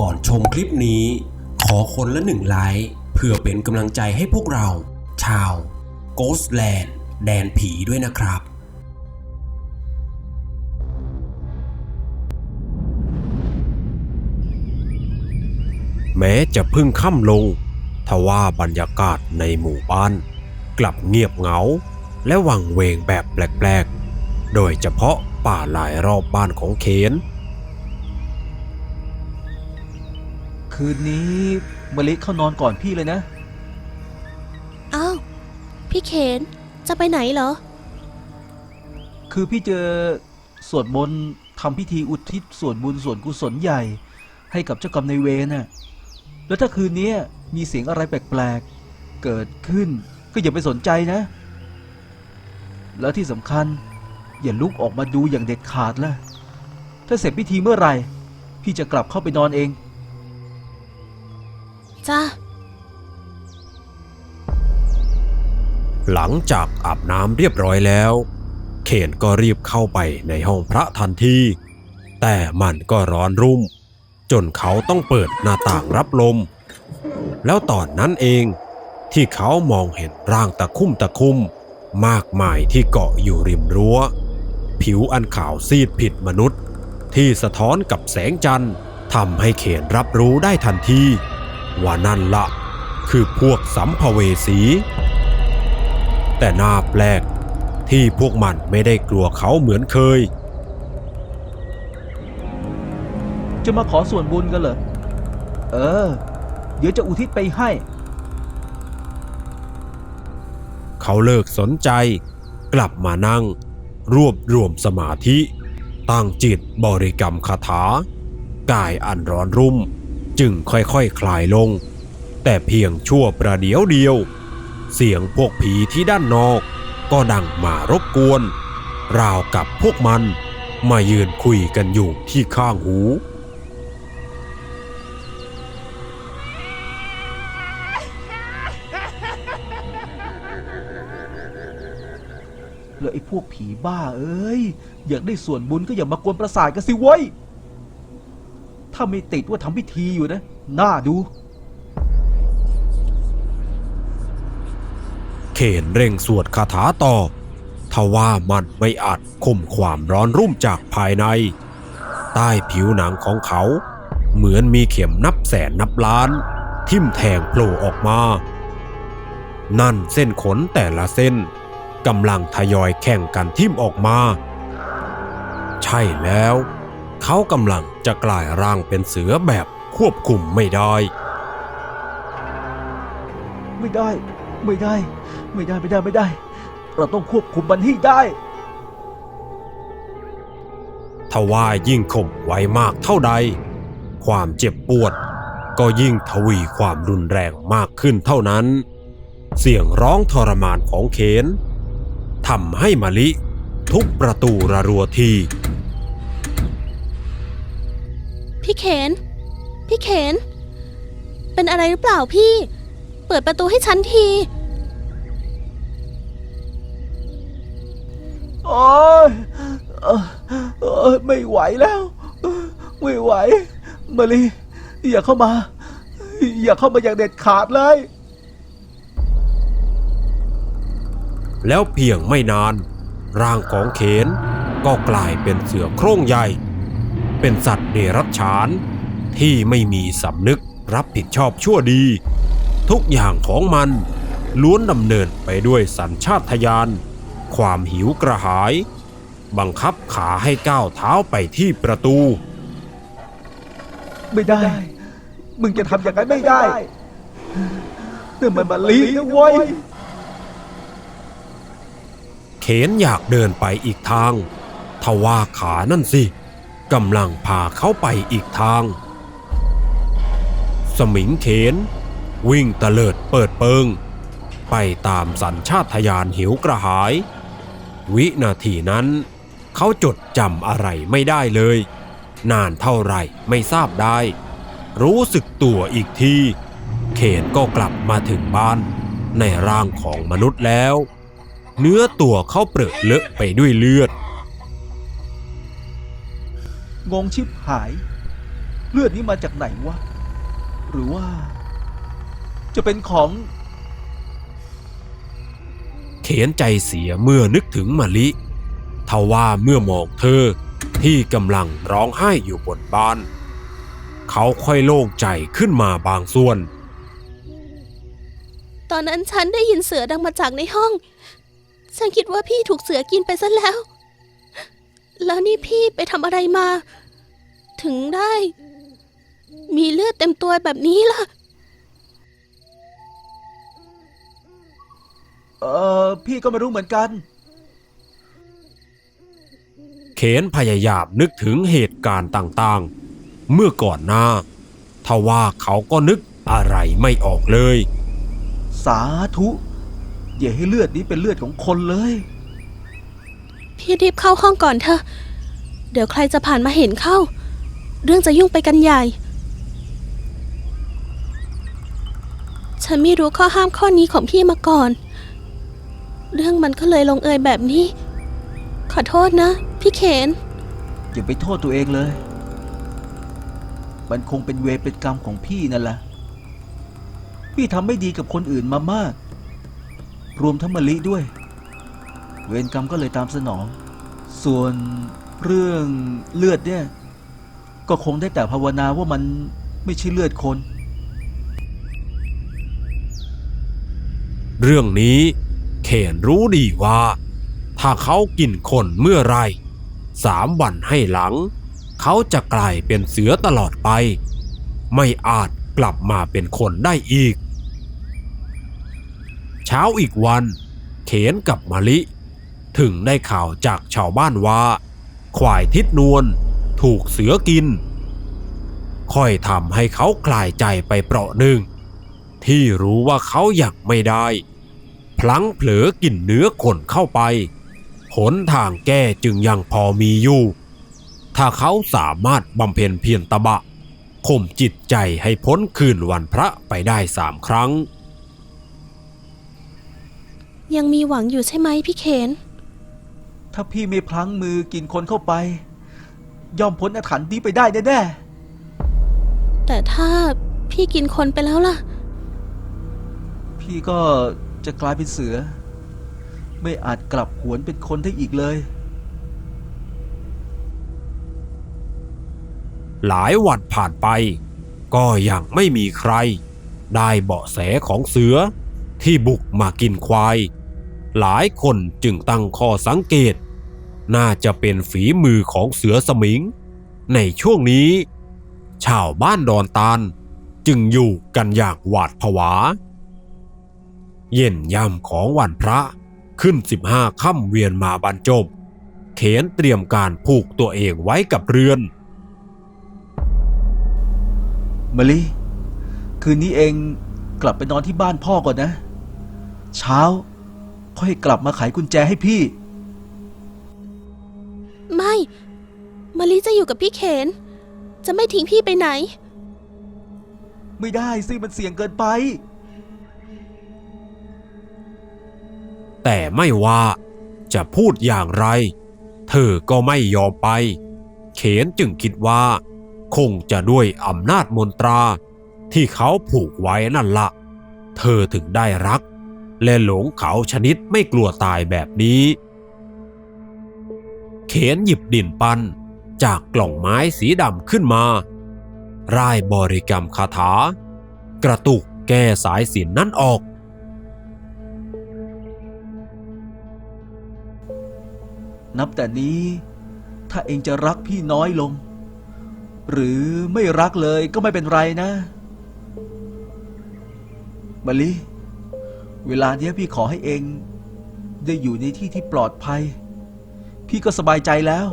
ก่อนชมคลิปนี้ ขอคนละหนึ่งไลค์เพื่อเป็นกำลังใจให้พวกเรา ชาว Ghostland แดนผีด้วยนะครับแม้จะพึ่งค่ำลงทว่าบรรยากาศในหมู่บ้าน กลับเงียบเหงา และวังเวงแบบแปลกๆ โดยเฉพาะป่าหลายรอบบ้านของเขน คืนนี้มะลิเข้านอนก่อนพี่เลยนะ อ้าว พี่เขนจะไปไหนเหรอ คือพี่เจอสวดมนต์ทำพิธีอุทิศส่วนบุญส่วนกุศลใหญ่ ให้กับเจ้ากรรมนายเวรน่ะ แล้วถ้าคืนนี้มีเสียงอะไรแปลกๆ เกิดขึ้นก็อย่าไปสนใจนะ แล้วที่สำคัญอย่าลุกออกมาดูอย่างเด็ดขาดล่ะถ้าเสร็จพิธีเมื่อไหร่ พี่จะกลับเข้าไปนอนเอง จ้าหลังจากอาบน้ำเรียบร้อยแล้วเขนก็รีบเข้าไปในห้องพระทันที แต่มันก็ร้อนรุ่ม จนเขาต้องเปิดหน้าต่างรับลม แล้วตอนนั้นเองที่เขามองเห็นร่างตะคุ่มตะคุ่มมากมายที่เกาะอยู่ริมรั้ว ผิวอันขาวซีดผิดมนุษย์ ที่สะท้อนกับแสงจันทร์ทำให้เขนรับรู้ได้ทันที ว่านั่นละคือพวกสัมภเวสี แต่น่าแปลกที่พวกมันไม่ได้กลัวเขาเหมือนเคย จะมาขอส่วนบุญกันเหรอ เออ เดี๋ยวจะอุทิศไปให้ เขาเลิกสนใจ กลับมานั่ง รวบรวมสมาธิ ตั้งจิตบริกรรมคาถากายอันร้อนรุ่ม จึงค่อยๆคคลายลง แต่เพียงชั่วประเดียวเดียว เสียงพวกผีที่ด้านนอก ก็ดังมารบกวน ราวกับพวกมันมายืนคุยกันอยู่ที่ข้างหูแล้วไอ้พวกผีบ้าเอ้ย อยากได้ส่วนบุญก็อย่ามากวนประสาทกันสิเว้ย ถ้าไม่ติดว่าทำพิธีอยู่นะ น่าดู เขนเร่งสวดคาถาต่อทว่ามันไม่อาจข่มความร้อนรุ่มจากภายใน ใต้ผิวหนังของเขา เหมือนมีเข็มนับแสนนับล้าน ทิ่มแทงโผล่ออกมา นั่นเส้นขนแต่ละเส้นกำลังทยอยแข่งกันทิ่มออกมา ใช่แล้ว เขากำลังจะกลายร่างเป็นเสือแบบควบคุมไม่ได้ ไม่ได้ ไม่ได้ ไม่ได้ไม่ได้ไม่ได้ เราต้องควบคุมมันให้ได้ทว่ายิ่งข่มไว้มากเท่าใด ความเจ็บปวด ก็ยิ่งทวีความรุนแรงมากขึ้นเท่านั้น เสียงร้องทรมานของเขนทำให้มะลิทุบประตูระรัวที พี่เขน พี่เขน เป็นอะไรหรือเปล่าพี่ เปิดประตูให้ฉันที โอ้ยเอ่อเอ่อไม่ไหวแล้ว ไม่ไหวมาลีอย่าเข้ามา อย่าเข้ามาอย่างเด็ดขาดเลย แล้วเพียงไม่นาน ร่างของเขนก็กลายเป็นเสือโคร่งใหญ่ เป็นสัตว์เดรัจฉาน ที่ไม่มีสำนึกรับผิดชอบชั่วดี ทุกอย่างของมันล้วนดำเนินไปด้วยสัญชาตญาณความหิวกระหาย บังคับขาให้ก้าวเท้าไปที่ประตู ไม่ได้ มึงจะทำอย่างนั้นไม่ได้นี่มันมาลีนะเว้ยเขนอยากเดินไปอีกทางทว่าขานั่นสิ กำลังพาเขาไปอีกทาง สมิงเขน วิ่งตะเลิดเปิดเปิง ไปตามสัญชาตญาณหิวกระหาย วินาทีนั้นเขาจดจำอะไรไม่ได้เลย นานเท่าไรไม่ทราบได้ รู้สึกตัวอีกที เขนก็กลับมาถึงบ้านในร่างของมนุษย์แล้ว เนื้อตัวเขาเปรอะเลอะไปด้วยเลือด งงชิบหาย เลือดนี้มาจากไหนวะ หรือว่า จะเป็นของเขนใจเสียเมื่อนึกถึงมะลิทว่าเมื่อมองเธอที่กำลังร้องไห้อยู่บนบ้าน เขาค่อยโล่งใจขึ้นมาบางส่วน ตอนนั้นฉันได้ยินเสือดังมาจากในห้อง ฉันคิดว่าพี่ถูกเสือกินไปซะแล้ว แล้วนี่พี่ไปทำอะไรมา ถึงได้ มีเลือดเต็มตัวแบบนี้ล่ะ เออพี่ก็ไม่รู้เหมือนกัน เขนพยายามนึกถึงเหตุการณ์ต่างๆ เมื่อก่อนหน้าทว่าเขาก็นึกอะไรไม่ออกเลย สาธุ อย่าให้เลือดนี้เป็นเลือดของคนเลย พี่รีบเข้าห้องก่อนเถอะ เดี๋ยวใครจะผ่านมาเห็นเข้า เรื่องจะยุ่งไปกันใหญ่ ฉันไม่รู้ข้อห้ามข้อนี้ของพี่มาก่อน เรื่องมันก็เลยลงเอยแบบนี้ ขอโทษนะ พี่เขน อย่าไปโทษตัวเองเลย มันคงเป็นเวรเป็นกรรมของพี่นั่นแหละ พี่ทำไม่ดีกับคนอื่นมามาก รวมทั้งมะลิด้วย เวรกรรมก็เลยตามสนอง ส่วนเรื่องเลือดเนี่ย ก็คงได้แต่ภาวนาว่ามันไม่ใช่เลือดคน เรื่องนี้เขนรู้ดีว่า ถ้าเขากินคนเมื่อไรสามวันให้หลัง เขาจะกลายเป็นเสือตลอดไป ไม่อาจกลับมาเป็นคนได้อีก เช้าอีกวัน เขนกับมะลิ ถึงได้ข่าวจากชาวบ้านว่า ควายทิศนวลถูกเสือกิน ค่อยทำให้เขาคลายใจไปเปราะหนึ่ง ที่รู้ว่าเขาอยากไม่ได้ พลั้งเผลอกินเนื้อคนเข้าไป หนทางแก้จึงยังพอมีอยู่ ถ้าเขาสามารถบำเพ็ญเพียรตบะข่มจิตใจให้พ้นคืนวันพระไปได้สามครั้ง ยังมีหวังอยู่ใช่ไหมพี่เขน ถ้าพี่ไม่พลั้งมือกินคนเข้าไป ย่อมพ้นอาถรรพ์นี้ไปได้แน่แต่ถ้าพี่กินคนไปแล้วล่ะ ๆพี่ก็จะกลายเป็นเสือ ไม่อาจกลับหวนเป็นคนได้อีกเลย หลายวันผ่านไป ก็ยังไม่มีใคร ได้เบาะแสของเสือที่บุกมากินควาย หลายคนจึงตั้งข้อสังเกต น่าจะเป็นฝีมือของเสือสมิง ในช่วงนี้ ชาวบ้านดอนตาลจึงอยู่กันอย่างหวาดผวา เย็นย่ำของวันพระขึ้นสิบห้าค่ำเวียนมาบรรจบ เขนเตรียมการผูกตัวเองไว้กับเรือนมะลิ คืนนี้เองกลับไปนอนที่บ้านพ่อก่อนนะ เช้าค่อยกลับมาไขกุญแจให้พี่ ลิจะอยู่กับพี่เขนจะไม่ทิ้งพี่ไปไหน ไม่ได้สิมันเสี่ยงเกินไป แต่ไม่ว่าจะพูดอย่างไร เธอก็ไม่ยอมไป เขนจึงคิดว่า คงจะด้วยอำนาจมนตรา ที่เขาผูกไว้นั่นละ เธอถึงได้รัก และหลงเขาชนิดไม่กลัวตายแบบนี้ เขนหยิบดินปั้น จากกล่องไม้สีดำขึ้นมา ร่ายบริกรรมคาถา กระตุกแก้สายสินนั้นออก นับแต่นี้ถ้าเองจะรักพี่น้อยลง หรือไม่รักเลยก็ไม่เป็นไรนะมะลิ เวลาเนี้ยพี่ขอให้เอง ได้อยู่ในที่ที่ปลอดภัย พี่ก็สบายใจแล้ว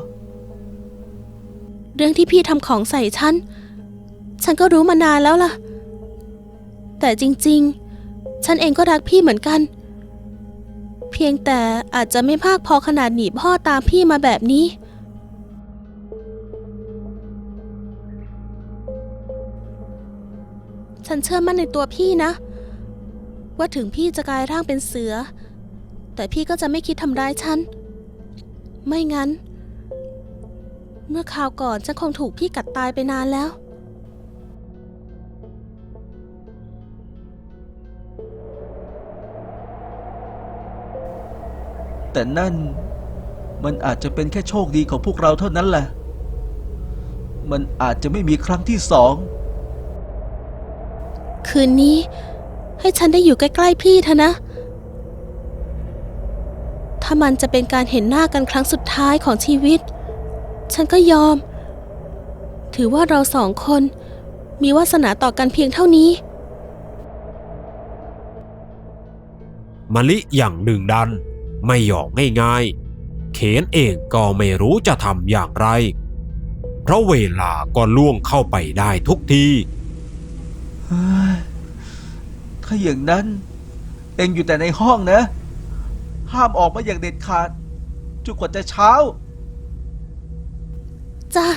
เรื่องที่พี่ทำของใส่ฉัน ฉันก็รู้มานานแล้วล่ะ แต่จริงๆ ฉันเองก็รักพี่เหมือนกัน เพียงแต่อาจจะไม่มากพอขนาดหนีพ่อตามพี่มาแบบนี้ ฉันเชื่อมั่นในตัวพี่นะ ว่าถึงพี่จะกลายร่างเป็นเสือ แต่พี่ก็จะไม่คิดทำร้ายฉัน ไม่งั้น เมื่อข่าวก่อนฉันคงถูกพี่กัดตายไปนานแล้ว แต่นั่นมันอาจจะเป็นแค่โชคดีของพวกเราเท่านั้นแหละ มันอาจจะไม่มีครั้งที่สอง คืนนี้ ให้ฉันได้อยู่ใกล้ๆพี่เถอะนะ ถ้ามันจะเป็นการเห็นหน้ากันครั้งสุดท้ายของชีวิต ฉันก็ยอม ถือว่าเราสองคน มีวาสนาต่อกันเพียงเท่านี้ มะลิอย่างหนึ่งดัน ไม่หยอกง่ายๆ เขนเองก็ไม่รู้จะทำอย่างไร เพราะเวลาก็ล่วงเข้าไปได้ทุกทีเฮ้ยถ้าอย่างนั้น เองอยู่แต่ในห้องนะ ห้ามออกมาอย่างเด็ดขาดจนกว่าจะเช้า จ้ะ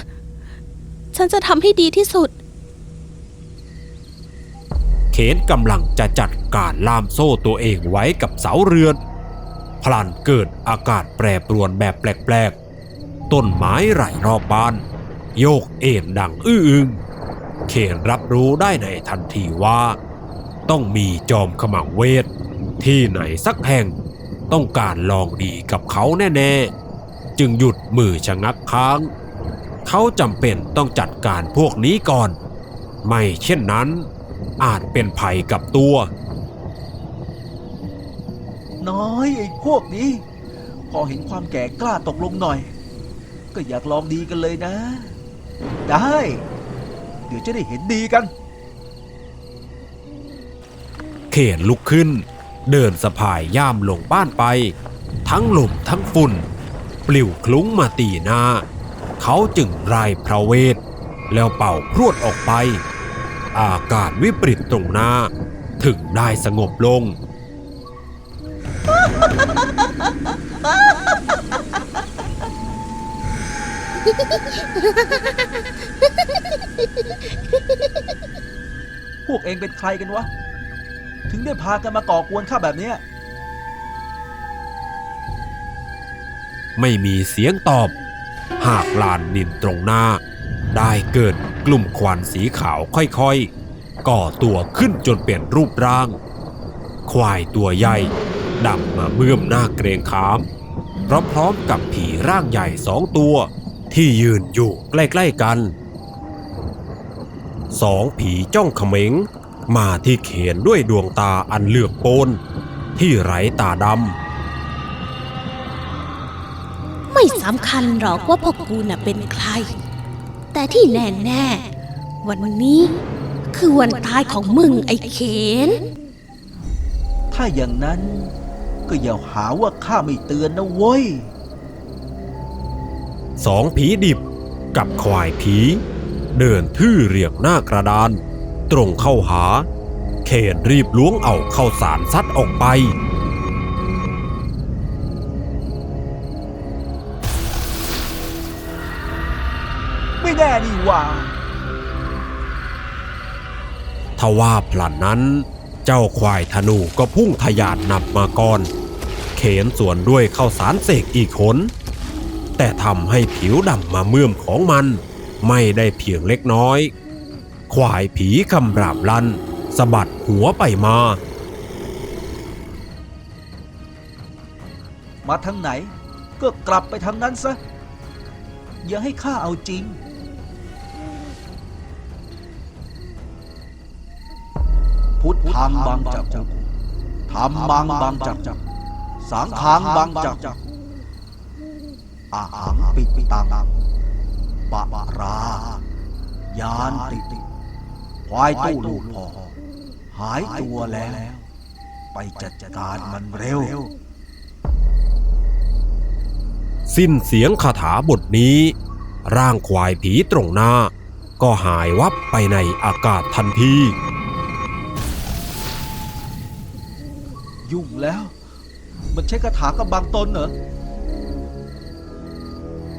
ฉันจะทำให้ดีที่สุด เขนกำลังจะจัดการล่ามโซ่ตัวเองไว้กับเสาเรือน พลันเกิดอากาศแปรปรวนแบบแปลกๆ ต้นไม้ไหลรอบบ้าน โยกเอ็นดังอื้ออึงเขนรับรู้ได้ในทันทีว่า ต้องมีจอมขมังเวท ที่ไหนสักแห่งต้องการลองดีกับเขาแน่ ๆ จึงหยุดมือชะงักค้าง เขาจำเป็นต้องจัดการพวกนี้ก่อน ไม่เช่นนั้น อาจเป็นภัยกับตัว น้อยไอ้พวกนี้ พอเห็นความแก่กล้าตกลงหน่อย ก็อยากลองดีกันเลยนะ ได้ เดี๋ยวจะได้เห็นดีกัน เขนลุกขึ้น เดินสะพายย่ามลงบ้านไป ทั้งลมทั้งฝุ่น ปลิวคลุ้งมาตีหน้า เขาจึงรายพระเวท แล้วเป่าพรวดออกไป อากาศวิปริตตรงหน้า ถึงได้สงบลง พวกเองเป็นใครกันวะ ถึงได้พากันมาก่อกวนข้าแบบเนี้ยไม่มีเสียงตอบ หากลาน นินตรงหน้า ได้เกิดกลุ่มควันสีขาวค่อยๆ ก่อตัวขึ้นจนเปลี่ยนรูปร่าง ควายตัวใหญ่ดำมาเมื่อมหน้าเกรงขามพร้อมๆกับผีร่างใหญ่สองตัว ที่ยืนอยู่ใกล้ ๆกันสองผีจ้องเขม็ง มาที่เขนด้วยดวงตาอันเลือกโปนที่ไร้ตาดำ ไม่สำคัญหรอกว่าพวกกูน่ะเป็นใคร แต่ที่แน่แน่ๆวันนี้คือวันตายของมึงไอ้เขน ถ้าอย่างนั้นก็อย่าหาว่าข้าไม่เตือนนะเว้ยสองผีดิบกับควายผี เดินทื่อเรียงหน้ากระดาน ตรงเข้าหาเคนรีบล้วงเอาเข้าสารซัดออกไป ว่า ทว่าพลันนั้น เจ้าควายธนูก็พุ่งทะยานนำมาก่อน เขนสวนด้วยเข้าสารเสกอีกขน แต่ทำให้ผิวดำมาเมื่อมของมันไม่ได้เพียงเล็กน้อย ควายผีคำรามลั่นสะบัดหัวไปมา มาทางไหนก็กลับไปทางนั้นซะ อย่าให้ข้าเอาจริง พุทธังบังจักธรรมังบังจักสังฆังบังจักอาหังปิตังปะรายานติติควายตู้ลูกพอหายตัวแล้ว ไปจัดการมันเร็ว สิ้นเสียงคาถาบทนี้ ร่างควายผีตรงหน้า ก็หายวับไปในอากาศทันที ยุ่งแล้ว มันใช้คาถากำบังตนเหรอ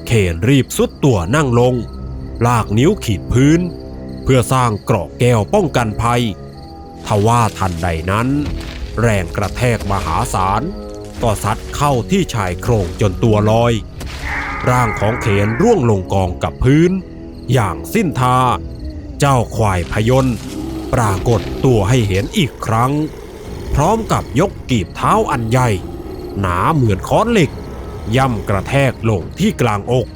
เคนรีบสุดตัวนั่งลง ลากนิ้วขีดพื้น เพื่อสร้างเกราะแก้วป้องกันภัย ทว่าทันใดนั้น แรงกระแทกมหาศาลก็ซัดเข้าที่ชายโครงจนตัวลอย ร่างของเขนร่วงลงกองกับพื้น อย่างสิ้นท่า เจ้าควายพยนต์ปรากฏตัวให้เห็นอีกครั้ง พร้อมกับยกกีบเท้าอันใหญ่ หนาเหมือนค้อนเหล็ก ย่ำกระแทกลงที่กลางอก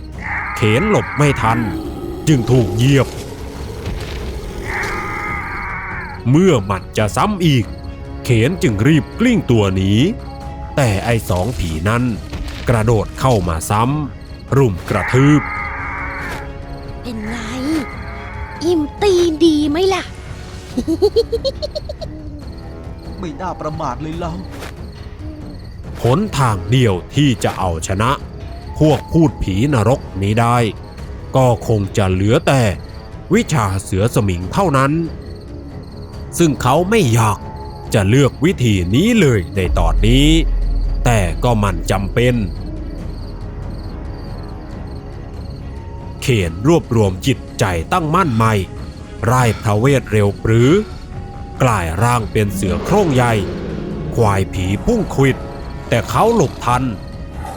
เขนหลบไม่ทัน จึงถูกเหยียบ เมื่อมันจะซ้ำอีก เขนจึงรีบกลิ้งตัวหนีแต่ไอ้สองผีนั้น กระโดดเข้ามาซ้ำ รุมกระทืบ เป็นไง อิ่มตีนดีไหมล่ะ ไม่น่าประมาทเลยเราหนทางเดียวที่จะเอาชนะ พวกพูดผีนรกนี้ได้ ก็คงจะเหลือแต่ วิชาเสือสมิงเท่านั้น ซึ่งเขาไม่อยากจะเลือกวิธีนี้เลยในตอนนี้ แต่ก็มันจำเป็น เขียนรวบรวมจิตใจตั้งมั่นใหม่ ไร่พระเวทเร็วปรือ กลายร่างเป็นเสือโคร่งใหญ่ ควายผีพุ่งควิด แต่เขาหลบทัน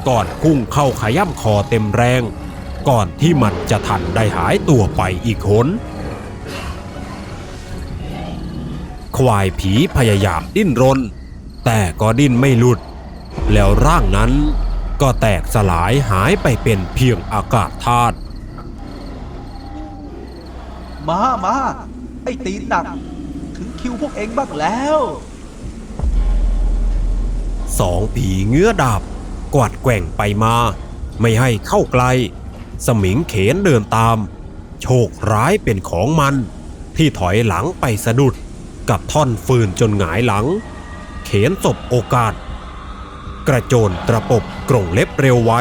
ก่อนพุ่งเข้าขย่ำคอเต็มแรง ก่อนที่มันจะทันได้หายตัวไปอีกหนควายผีพยายามดิ้นรน แต่ก็ดิ้นไม่หลุด แล้วร่างนั้นก็แตกสลายหายไปเป็นเพียงอากาศธาตุมา มา ไอ้ตีนหนัก คิวพวกเองบ้างแล้วสองผีเงื้อดาบ กวาดแกว่งไปมา ไม่ให้เข้าใกล้สมิงเขนเดินตาม โชคร้ายเป็นของมัน ที่ถอยหลังไปสะดุด กับท่อนฟืนจนหงายหลัง เขนศบโอกาส กระโจนตระปบกรงเล็บเร็วไว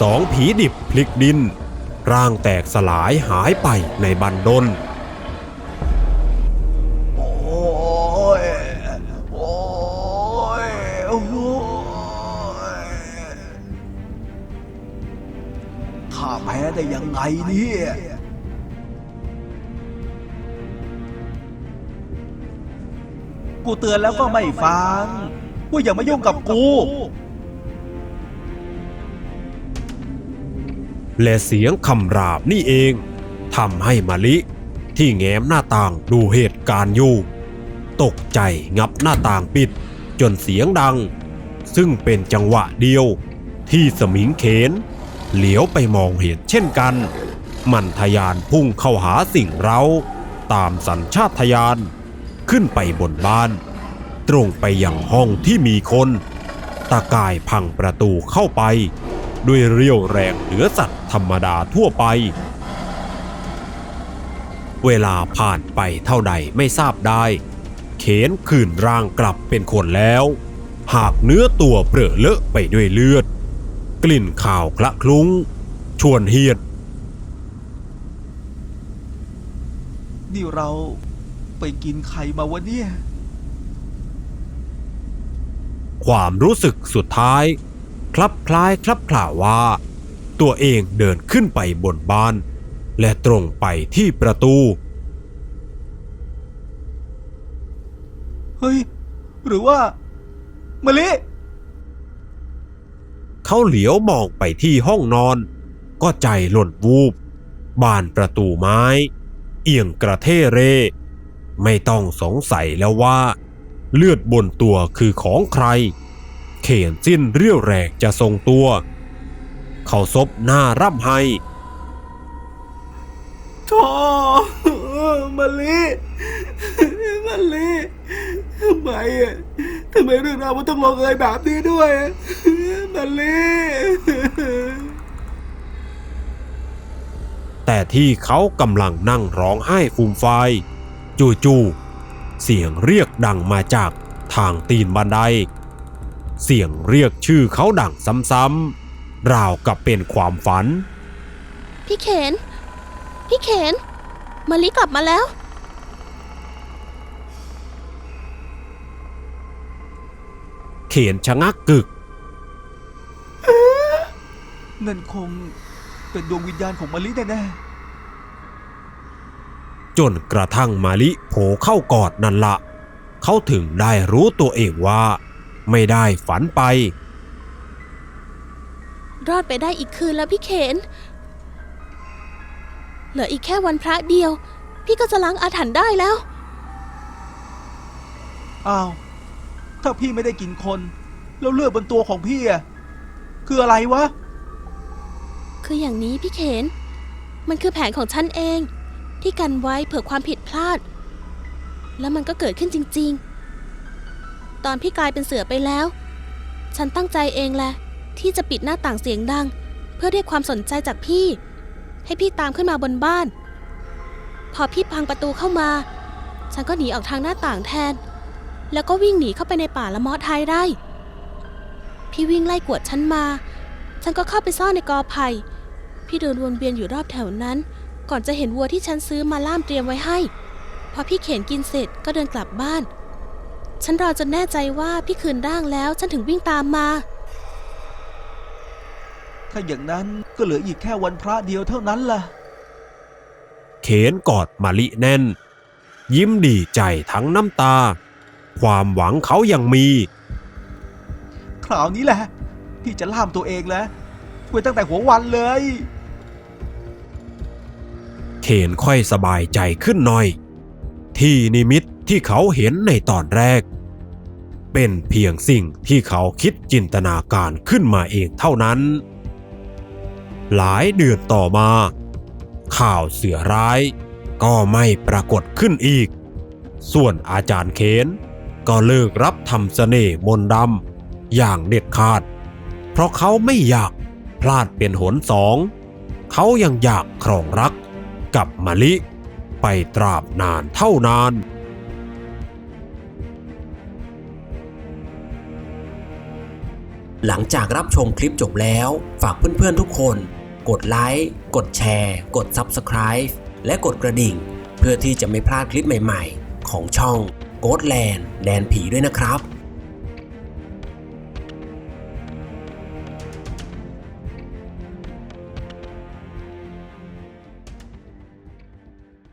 สองผีดิบพลิกดิน ร่างแตกสลายหายไปในบันดล ได้ยังไงเนี่ยกูเตือนแล้วก็ไม่ฟังว่าอย่ามายุ่งกับกู และเสียงคำรามนี่เองทำให้มะลิที่แง้มหน้าต่างดูเหตุการณ์อยู่ ตกใจงับหน้าต่างปิด จนเสียงดัง ซึ่งเป็นจังหวะเดียวที่สมิงเขน เหลียวไปมองเห็นเช่นกัน มันทะยานพุ่งเข้าหาสิ่งเราตามสัญชาตญาณขึ้นไปบนบ้าน ตรงไปยังห้องที่มีคน ตะกายพังประตูเข้าไป ด้วยเรี่ยวแรงเหนือสัตว์ธรรมดาทั่วไป เวลาผ่านไปเท่าใดไม่ทราบได้ เขนคืนร่างกลับเป็นคนแล้ว หากเนื้อตัวเปรอะเลอะไปด้วยเลือด กลิ่นข่าวคละคลุ้ง ชวนเฮียด นี่เราไปกินไข่มาวะเนี่ย ความรู้สึกสุดท้าย คลับคล้ายคลับคลาว่า ตัวเองเดินขึ้นไปบนบ้าน และตรงไปที่ประตู เฮ้ย หรือว่ามะลิ เขาเหลียวมองไปที่ห้องนอน ก็ใจหล่นวูบบานประตูไม้ เอียงกระเทเร ไม่ต้องสงสัยแล้วว่า เลือดบนตัวคือของใคร เขียนสิ้นเรี่ยวแรงจะทรงตัว เขาซบหน้าร่ำไห้โธ่มะลิมะลิทำไมอะทำไมเรื่องราวมันต้องลงเอยแบบนี้ด้วย อะมะลิแต่ที่เขากำลังนั่งร้องไห้ฟูมฟายจู่ๆเสียงเรียกดังมาจากทางตีนบันได เสียงเรียกชื่อเขาดังซ้ำๆราวกับเป็นความฝัน พี่เขน พี่เขน มาลิกลับมาแล้ว เขียนชะงักกึก นั่นคงเป็นดวงวิญญาณของมะลิแน่จนกระทั่งมาลิโผเข้ากอดนั่นละ เขาถึงได้รู้ตัวเองว่า ไม่ได้ฝันไป รอดไปได้อีกคืนแล้วพี่เขน เหลืออีกแค่วันพระเดียว พี่ก็จะล้างอาถรรพ์ได้แล้วๆอ้าว ถ้าพี่ไม่ได้กินคน แล้วเลือดบนตัวของพี่อะคืออะไรวะ คืออย่างนี้พี่เขน มันคือแผนของฉันเอง ที่กันไว้เผื่อความผิดพลาด แล้วมันก็เกิดขึ้นจริง ๆ ตอนพี่กลายเป็นเสือไปแล้ว ฉันตั้งใจเองแหละ ที่จะปิดหน้าต่างเสียงดัง เพื่อเรียกความสนใจจากพี่ ให้พี่ตามขึ้นมาบนบ้าน พอพี่พังประตูเข้ามา ฉันก็หนีออกทางหน้าต่างแทน แล้วก็วิ่งหนีเข้าไปในป่าละมอท้ายไร่พี่วิ่งไล่กวดฉันมา ฉันก็เข้าไปซ่อนในกอไผ่ พี่เดินวนเวียนอยู่รอบแถวนั้น ก่อนจะเห็นวัวที่ฉันซื้อมาล่ามเตรียมไว้ให้ พอพี่เข็นกินเสร็จก็เดินกลับบ้าน ฉันรอจนแน่ใจว่าพี่คืนร่างแล้วฉันถึงวิ่งตามมา ถ้าอย่างนั้นก็เหลืออีกแค่วันพระเดียวเท่านั้นล่ะ เขนกอดมะลิแน่น ยิ้มดีใจทั้งน้ำตา ความหวังเขายังมี คราวนี้แหละ พี่จะล่ามตัวเองแล้วช่วยตั้งแต่หัววันเลย เขนค่อยสบายใจขึ้นหน่อย ที่นิมิตที่เขาเห็นในตอนแรก เป็นเพียงสิ่งที่เขาคิดจินตนาการขึ้นมาเองเท่านั้น หลายเดือนต่อมา ข่าวเสือร้ายก็ไม่ปรากฏขึ้นอีก ส่วนอาจารย์เขนก็เลิกรับทำเสน่ห์มนดำอย่างเด็ดขาด เพราะเขาไม่อยากพลาดเป็นหนสอง เขายังอยากครองรัก กับมะลิ ไปตราบนานเท่านานหลังจากรับชมคลิปจบแล้ว ฝากเพื่อนๆทุกคน กดไลค์ กดแชร์ กด Subscribe และกดกระดิ่ง เพื่อที่จะไม่พลาดคลิปใหม่ๆ ของช่อง g h o s t Land แดนผีด้วยนะครับ